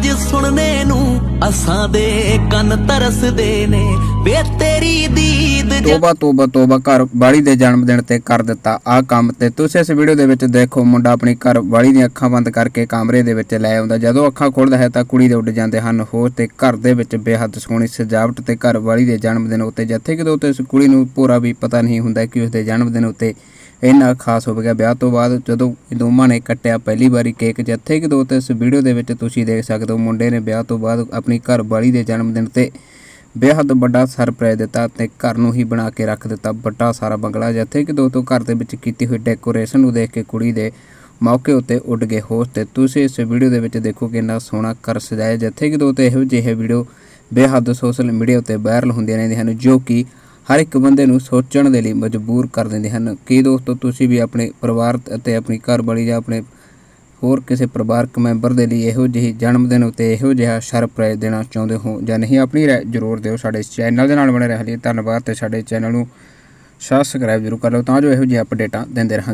ਰਾਜ ਸੁਣਨੇ ਨੂੰ ਅਸਾਂ ਦੇ ਕੰਨ ਤਰਸਦੇ ਨੇ ਵੇ ਤੇਰੀ ਦੀਦ ਜ- ਤੋਬਾ ਤੋਬਾ ਤੋਬਾ ਘਰ ਵਾਲੀ ਦੇ ਜਨਮ ਦਿਨ ਤੇ ਕਰ ਦਿੱਤਾ ਆ ਕੰਮ ਤੇ। ਤੁਸੀਂ ਇਸ ਵੀਡੀਓ ਦੇ ਵਿੱਚ ਦੇਖੋ, ਮੁੰਡਾ ਆਪਣੀ ਘਰ ਵਾਲੀ ਦੀਆਂ ਅੱਖਾਂ ਬੰਦ ਕਰਕੇ ਕਮਰੇ ਦੇ ਵਿੱਚ ਲੈ ਆਉਂਦਾ। ਜਦੋਂ ਅੱਖਾਂ ਖੋਲਦਾ ਹੈ ਤਾਂ ਕੁੜੀ ਦੇ ਉੱਡ ਜਾਂਦੇ ਹਨ। ਹੋਰ ਤੇ ਘਰ ਦੇ ਵਿੱਚ ਬੇਹੱਦ ਸੋਹਣੀ ਸਜਾਵਟ ਤੇ ਘਰ ਵਾਲੀ ਦੇ ਜਨਮ ਦਿਨ ਉੱਤੇ, ਜਿੱਥੇ ਕਿਦੋਂ ਤੇ ਇਸ ਕੁੜੀ ਨੂੰ ਪੂਰਾ ਵੀ ਪਤਾ ਨਹੀਂ ਹੁੰਦਾ ਕਿ ਉਸ ਦੇ ਜਨਮ ਦਿਨ ਉੱਤੇ ਇੰਨਾ ਖਾਸ ਹੋ ਗਿਆ। ਵਿਆਹ ਤੋਂ ਬਾਅਦ ਜਦੋਂ ਇਹ ਦੋਵਾਂ ਨੇ ਕੱਟਿਆ ਪਹਿਲੀ ਵਾਰੀ ਕੇਕ, ਜਿੱਥੇ ਕਿਦੋਂ ਤੇ ਇਸ ਵੀਡੀਓ ਦੇ ਵਿੱਚ ਤੁਸੀਂ ਦੇਖ ਸਕਦੇ ਹੋ, ਮੁੰਡੇ ਨੇ ਵਿਆਹ ਤੋਂ ਬਾਅਦ ਆਪਣੀ ਘਰ ਵਾਲੀ ਦੇ ਜਨਮ ਦਿਨ ਤੇ ਬੇਹੱਦ ਵੱਡਾ ਸਰਪ੍ਰਾਈਜ਼ ਦਿੱਤਾ ਤੇ ਘਰ ਨੂੰ ਹੀ ਬਣਾ ਕੇ ਰੱਖ ਦਿੱਤਾ ਵੱਡਾ ਸਾਰਾ ਬੰਗਲਾ, ਜਿੱਥੇ ਕਿ ਦੋਸਤੋ ਘਰ ਦੇ ਵਿੱਚ ਕੀਤੀ ਹੋਈ ਡੈਕੋਰੇਸ਼ਨ ਨੂੰ ਦੇਖ ਕੇ ਕੁੜੀ ਦੇ ਮੌਕੇ ਉੱਤੇ ਉੱਡ ਗਏ ਹੋਸ਼ ਤੇ ਤੁਸੀਂ ਇਸ ਵੀਡੀਓ ਦੇ ਵਿੱਚ ਦੇਖੋ ਕਿ ਇੰਨਾ ਸੋਹਣਾ ਘਰ ਸਜਾਇਆ, ਜਿੱਥੇ ਕਿ ਦੋਸਤੋ ਇਹੋ ਜਿਹੇ ਵੀਡੀਓ ਬੇਹੱਦ ਸੋਸ਼ਲ ਮੀਡੀਆ ਉੱਤੇ ਵਾਇਰਲ ਹੁੰਦੀਆਂ ਰਹਿੰਦੀਆਂ ਹਨ, ਜੋ ਕਿ ਹਰ ਇੱਕ ਬੰਦੇ ਨੂੰ ਸੋਚਣ ਦੇ ਲਈ ਮਜਬੂਰ ਕਰ ਦਿੰਦੇ ਹਨ। ਕੀ ਦੋਸਤੋ, ਤੁਸੀਂ ਵੀ ਆਪਣੇ ਪਰਿਵਾਰ ਅਤੇ ਆਪਣੀ ਘਰਵਾਲੀ ਜਾਂ ਆਪਣੇ ਹੋਰ ਕਿਸੇ ਪਰਿਵਾਰਕ ਮੈਂਬਰ ਦੇ ਲਈ ਇਹੋ ਜਿਹੀ ਜਨਮ ਦਿਨ ਉਤੇ ਇਹੋ ਜਿਹਾ ਸਰਪ੍ਰਾਈਜ਼ ਦੇਣਾ ਚਾਹੁੰਦੇ ਹੋ ਜਾਂ ਨਹੀਂ, ਆਪਣੀ ਰਾਏ ਜ਼ਰੂਰ ਦਿਓ ਸਾਡੇ ਚੈਨਲ ਦੇ ਨਾਲ ਬਣੇ ਰਹਿਣ ਲਈ ਧੰਨਵਾਦ ਤੇ ਸਾਡੇ ਚੈਨਲ ਨੂੰ ਸਬਸਕ੍ਰਾਈਬ ਜ਼ਰੂਰ ਕਰ ਲਓ ਤਾਂ ਜੋ ਇਹੋ ਜਿਹੀ ਅਪਡੇਟਾਂ ਦਿੰਦੇ ਰਹਾਂਗੇ।